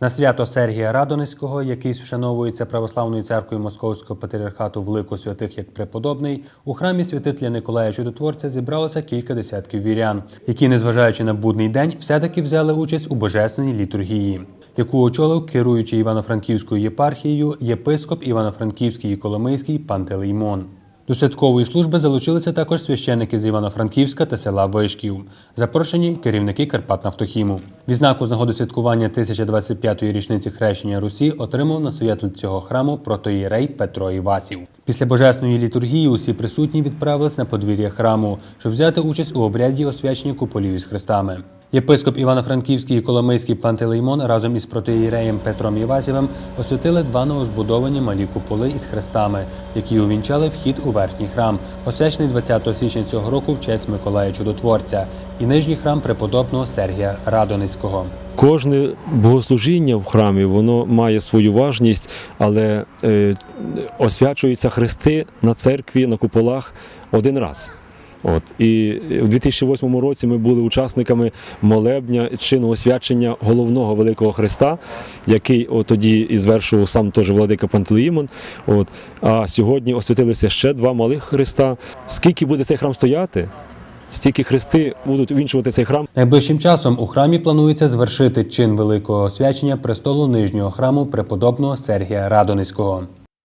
На свято Сергія Радонецького, який вшановується православною церквою Московського патріархату в лику святих як преподобний, у храмі святителя Николая Чудотворця зібралося кілька десятків вірян, які, незважаючи на будний день, все-таки взяли участь у божественній літургії, яку очолив керуючий Івано-Франківською єпархією єпископ Івано-Франківський і Коломийський Пантелеймон. До святкової служби залучилися також священники з Івано-Франківська та села Вишків, запрошені керівники Карпатнафтохіму. Відзнаку з нагоди святкування 1025-ї річниці хрещення Русі отримав настоятель цього храму протоїрей Петро Івасів. Після божесної літургії усі присутні відправились на подвір'я храму, щоб взяти участь у обряді освячення куполів із хрестами. Єпископ Івано-Франківський і Коломийський Пантелеймон разом із протоїреєм Петром Євазєвим посвятили два новозбудовані малі куполи із хрестами, які увінчали вхід у верхній храм, освячений 20 січня цього року в честь Миколая Чудотворця, і нижній храм преподобного Сергія Радоницького. Кожне богослужіння в храмі воно має свою важність, але е, освячуються хрести на церкві, на куполах один раз. От і у 2008 році ми були учасниками молебня чину освячення головного великого хреста, який от тоді і звершував сам теж владика Пантелеїмон. От а сьогодні освятилися ще два малих хреста. Скільки буде цей храм стояти? Стільки хрести будуть вінчувати цей храм. Найближчим часом у храмі планується звершити чин великого освячення престолу нижнього храму преподобного Сергія Радоницького.